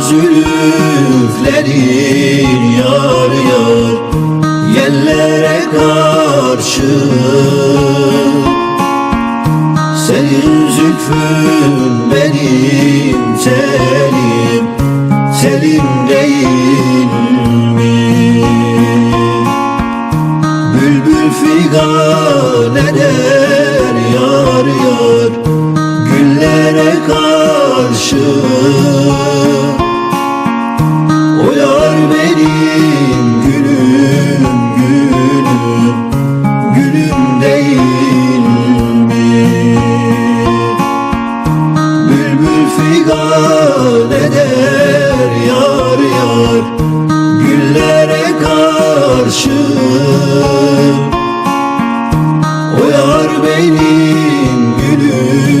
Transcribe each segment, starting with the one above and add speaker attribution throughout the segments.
Speaker 1: zülüflerin yar yar Yerlere karşı. Senin zülfün benim. bülbülüm değil mi? Bülbül figan eder yar yar Güllere karşı O yar benim gülüm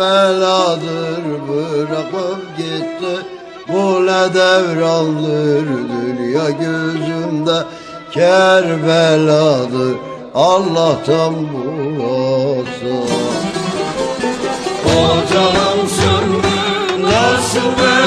Speaker 2: beladır bırakıp gitti. Bu ne devrandır dünya gözümde Kerbeladır Allah'tan burası. Ocağım söndü nasıl ben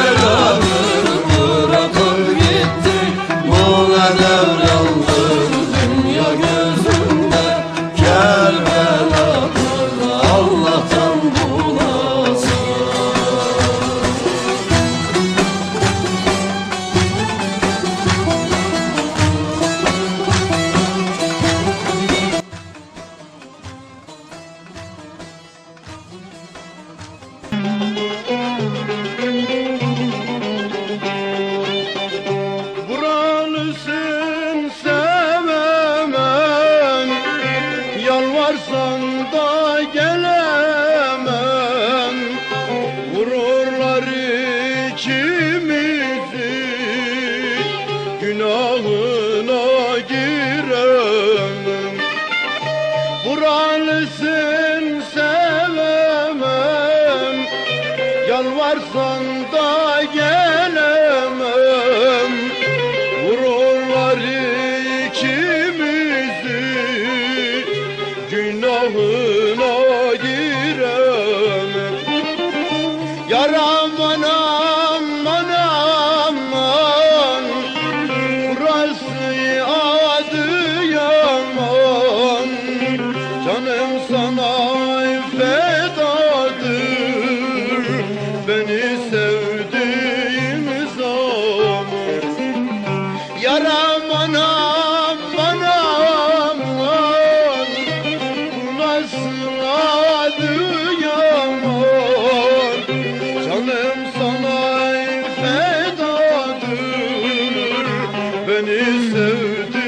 Speaker 2: öldü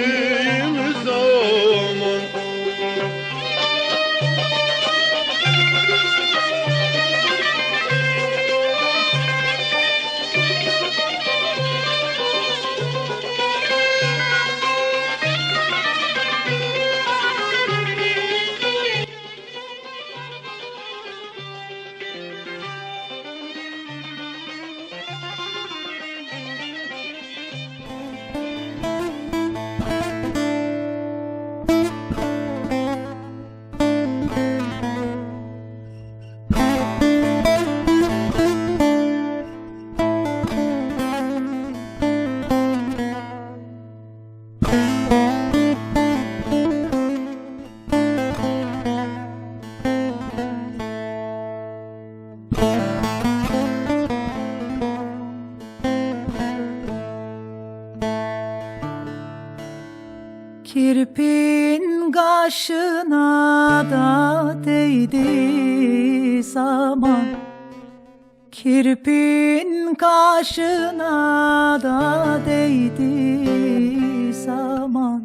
Speaker 3: Kirpin kaşına da değdi zaman.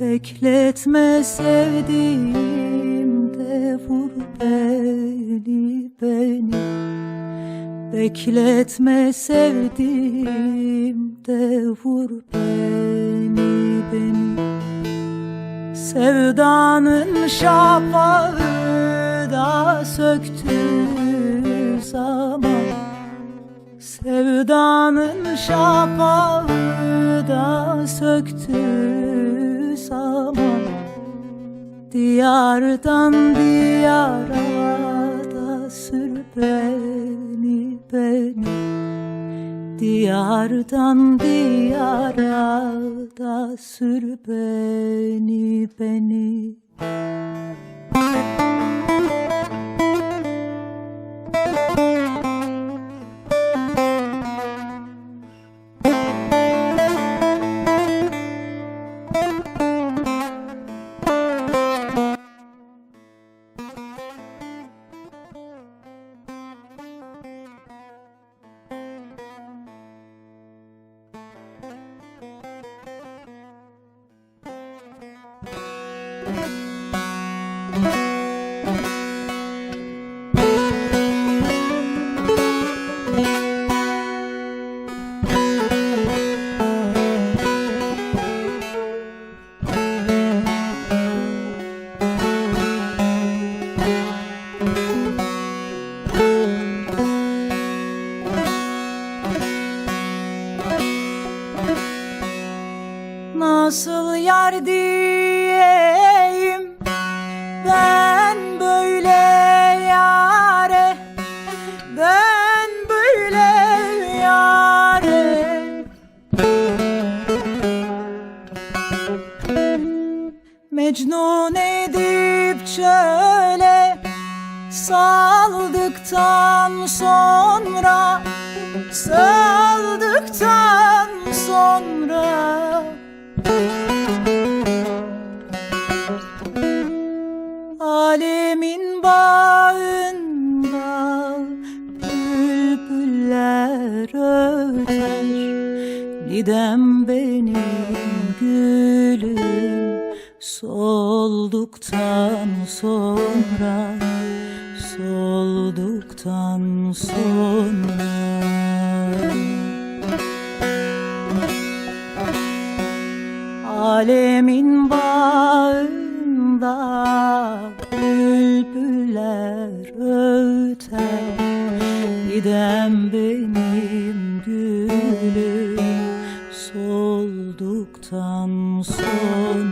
Speaker 3: Bekletme sevdiğim de vur beni beni. Bekletme sevdiğim de vur beni beni. Sevdanın şafağı da söktü zaman Sevdanın şafağı da söktü zaman. Diyardan diyara da sür beni beni. Diyardan diyara da sür beni beni. Nasıl Mecnun edip çöle saldıktan sonra Saldıktan sonra. Alemin bağında bülbüller öter Gidem bağında bülbüller öter. Gidem benim gülüm solduktan sonra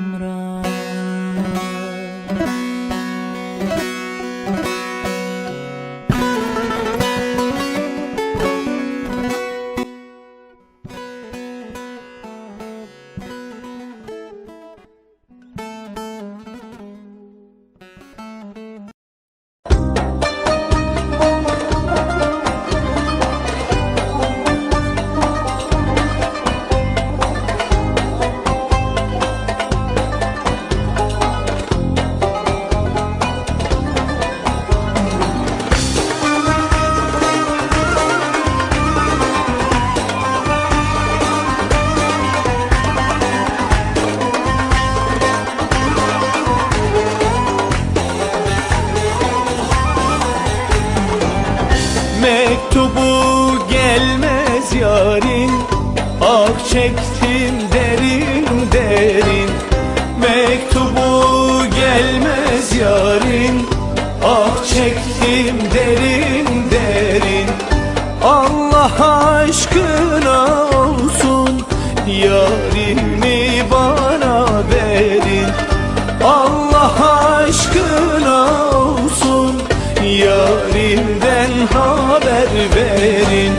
Speaker 4: haber verin.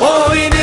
Speaker 4: Oy